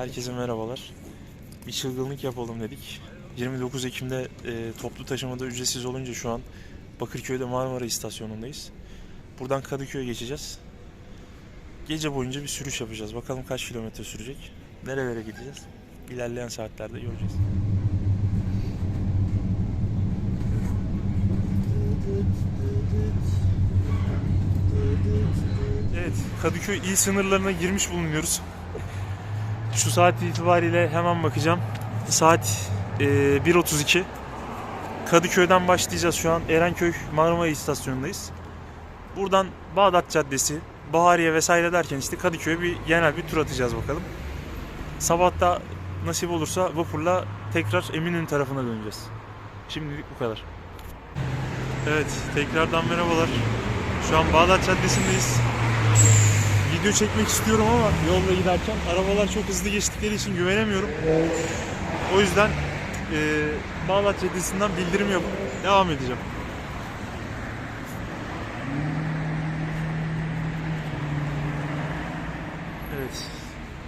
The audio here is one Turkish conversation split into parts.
Herkese merhabalar. Bir çılgınlık yapalım dedik. 29 Ekim'de e, toplu taşımada ücretsiz olunca şu an Bakırköy'de Marmara istasyonundayız. Buradan Kadıköy'e geçeceğiz. Gece boyunca bir sürüş yapacağız. Bakalım kaç kilometre sürecek. Nerelere gideceğiz. İlerleyen saatlerde göreceğiz. Evet, Kadıköy il sınırlarına girmiş bulunuyoruz. Şu saat itibariyle hemen bakacağım. Saat e, 1.32. Kadıköy'den başlayacağız şu an. Erenköy Marmara istasyonundayız. Buradan Bağdat Caddesi, Bahariye vesaire derken işte Kadıköy'e bir genel bir tur atacağız bakalım. Sabah da nasip olursa vapurla tekrar Eminönü tarafına döneceğiz. Şimdilik bu kadar. Evet, tekrardan merhabalar. Şu an Bağdat Caddesi'ndeyiz video çekmek istiyorum ama yolda giderken arabalar çok hızlı geçtikleri için güvenemiyorum. O yüzden e, Bağdat Caddesi'nden bildirim yapıp devam edeceğim. Evet.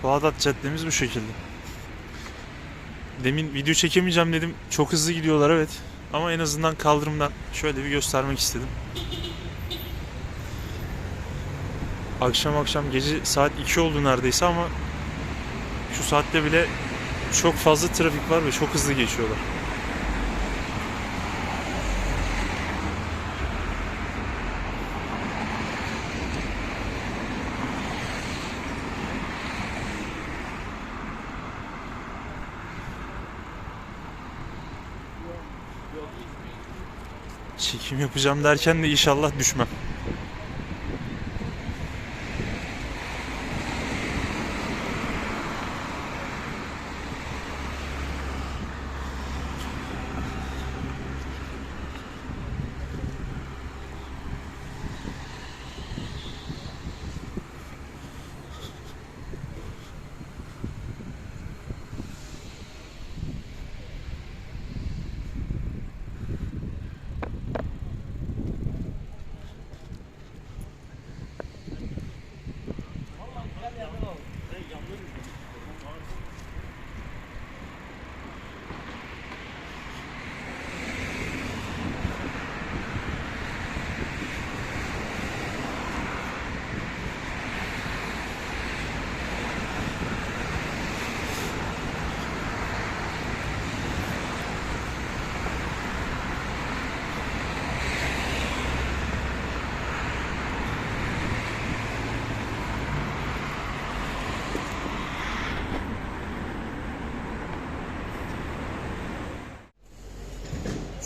Bağdat Caddemiz bu şekilde. Demin video çekemeyeceğim dedim. Çok hızlı gidiyorlar evet. Ama en azından kaldırımdan şöyle bir göstermek istedim. Akşam akşam gece saat 2 oldu neredeyse ama şu saatte bile çok fazla trafik var ve çok hızlı geçiyorlar. Çekim yapacağım derken de inşallah düşmem.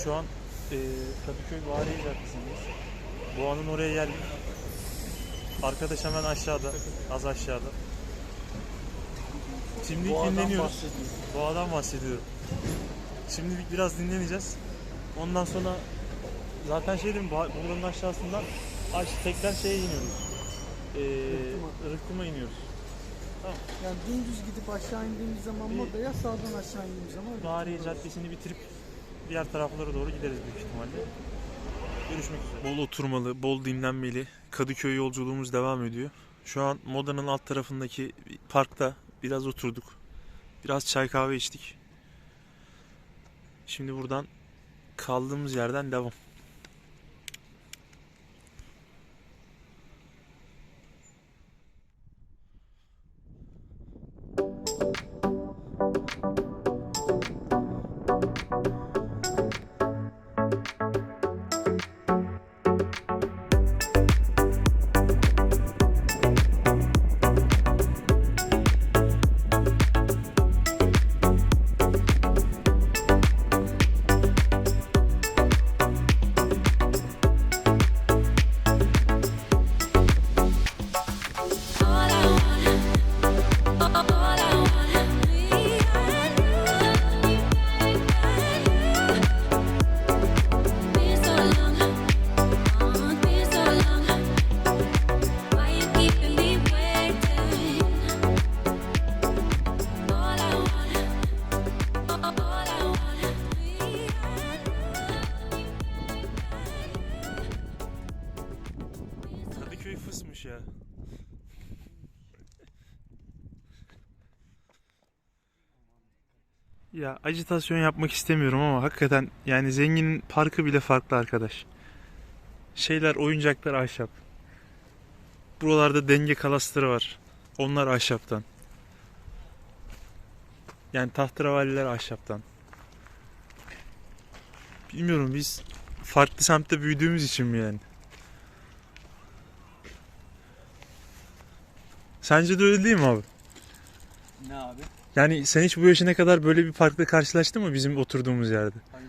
Şu an e, Kadıköy Valiye Caddesi'ndeyiz. Boğa'nın oraya geldik. Arkadaş hemen aşağıda, az aşağıda. Şimdilik dinleniyoruz. Boğa'dan bahsediyorum. Şimdilik biraz dinleneceğiz. Ondan sonra zaten şey dedim, buranın aşağısından aş, tekrar şeye iniyoruz. E, Rıkkım'a iniyoruz. Yani dümdüz gidip aşağı indiğimiz zaman Moda'ya sağdan aşağı indiğimiz zaman Bahariye Caddesi'ni bitirip diğer taraflara doğru gideriz büyük ihtimalle. Görüşmek üzere. Bol oturmalı, bol dinlenmeli Kadıköy yolculuğumuz devam ediyor. Şu an Moda'nın alt tarafındaki parkta biraz oturduk. Biraz çay kahve içtik. Şimdi buradan kaldığımız yerden devam. Ya. Ya ajitasyon yapmak istemiyorum ama hakikaten yani zenginin parkı bile farklı arkadaş. Şeyler oyuncaklar ahşap. Buralarda denge kalasları var. Onlar ahşaptan. Yani tahterevalliler ahşaptan. Bilmiyorum biz farklı semtte büyüdüğümüz için mi yani? Sence de öyle değil mi abi? Ne abi? Yani sen hiç bu yaşına kadar böyle bir parkla karşılaştın mı bizim oturduğumuz yerde? Hayır.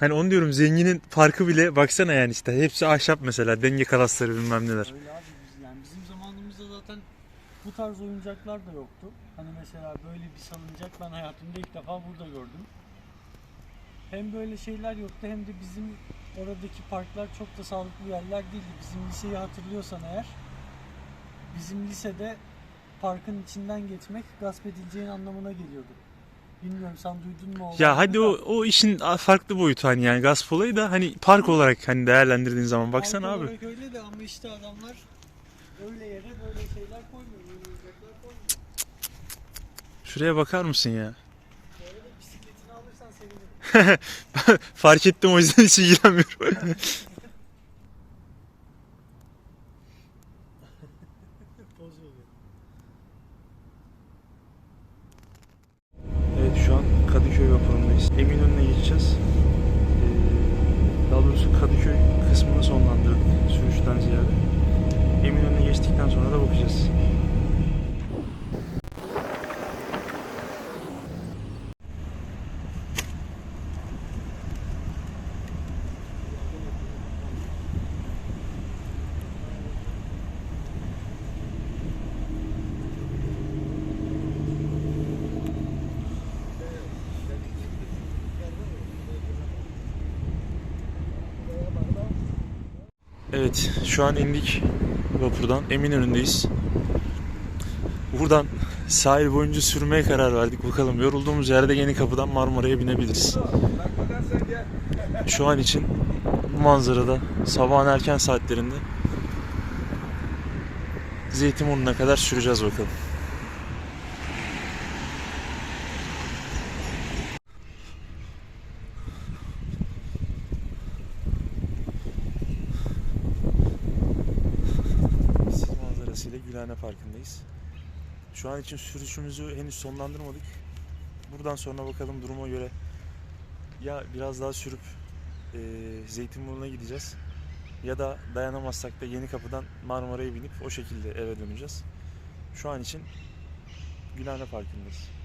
Hani onu diyorum zenginin parkı bile baksana yani işte hepsi ahşap mesela denge kalasları bilmem neler. Öyle abi biz, yani bizim zamanımızda zaten bu tarz oyuncaklar da yoktu. Hani mesela böyle bir salıncak ben hayatımda ilk defa burada gördüm. Hem böyle şeyler yoktu hem de bizim oradaki parklar çok da sağlıklı yerler değildi. Bizim liseyi hatırlıyorsan eğer bizim lisede parkın içinden geçmek gasp edileceğin anlamına geliyordu. Bilmiyorum sen duydun mu? Ya hadi da? o o işin farklı boyutu hani yani gasp olayı da hani park olarak hani değerlendirdiğin zaman baksana Park abi. olarak öyle de ama işte adamlar öyle yere böyle şeyler koymuyor. Oyuncaklar koymuyor. Şuraya bakar mısın ya? Bisikletini alırsan sevinirim. Fark ettim o yüzden hiç ilgilenmiyorum. Poz veriyor. Evet şu an Kadıköy vapurundayız. Eminönü'ne geçeceğiz. Ee, daha doğrusu Kadıköy kısmını sonlandırdık sürüşten ziyade. Eminönü'ne geçtikten sonra da bakacağız. Evet, şu an indik vapurdan. Eminönü'ndeyiz. Buradan sahil boyunca sürmeye karar verdik. Bakalım yorulduğumuz yerde yeni kapıdan Marmara'ya binebiliriz. Şu an için bu manzarada sabahın erken saatlerinde Zeytinburnu'na kadar süreceğiz bakalım. Gülhane Parkı'ndayız. Şu an için sürüşümüzü henüz sonlandırmadık. Buradan sonra bakalım duruma göre ya biraz daha sürüp e, Zeytinburnu'na gideceğiz ya da dayanamazsak da Yeni Kapı'dan Marmara'ya binip o şekilde eve döneceğiz. Şu an için Gülhane Parkı'ndayız.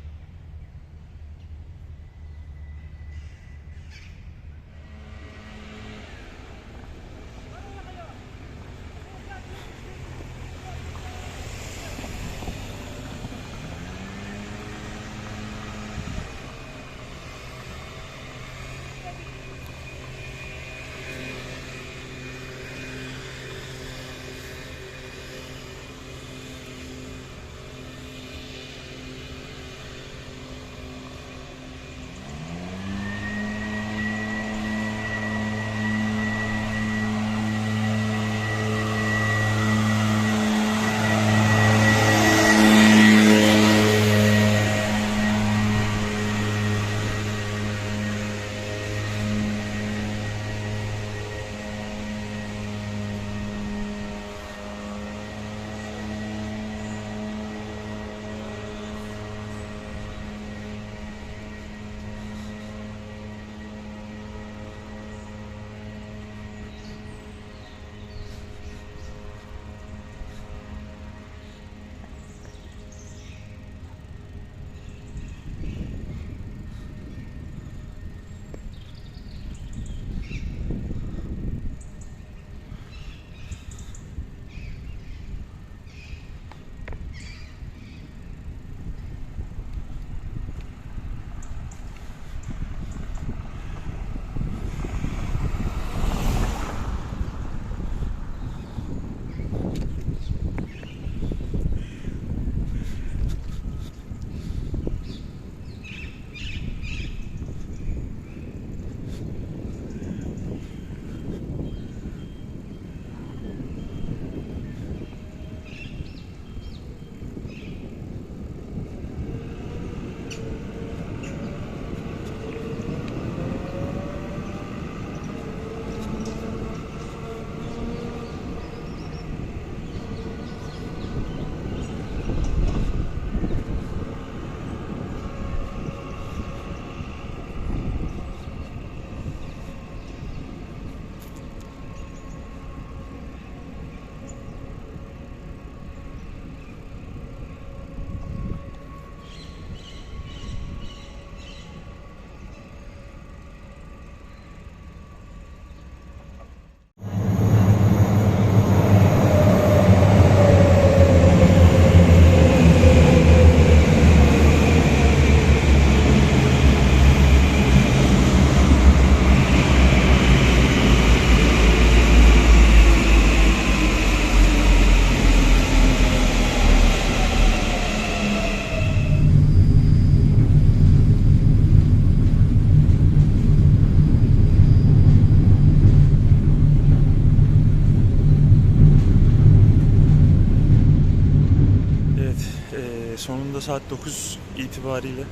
9 itibariyle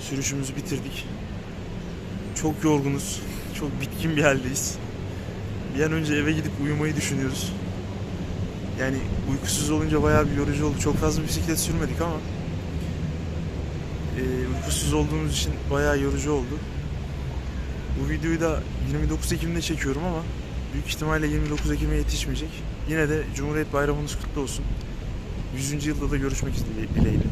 sürüşümüzü bitirdik. Çok yorgunuz. Çok bitkin bir haldeyiz. Bir an önce eve gidip uyumayı düşünüyoruz. Yani uykusuz olunca bayağı bir yorucu oldu. Çok fazla bisiklet sürmedik ama e, uykusuz olduğumuz için bayağı yorucu oldu. Bu videoyu da 29 Ekim'de çekiyorum ama büyük ihtimalle 29 Ekim'e yetişmeyecek. Yine de Cumhuriyet Bayramınız kutlu olsun. 100. yılda da görüşmek dile- dileğiyle.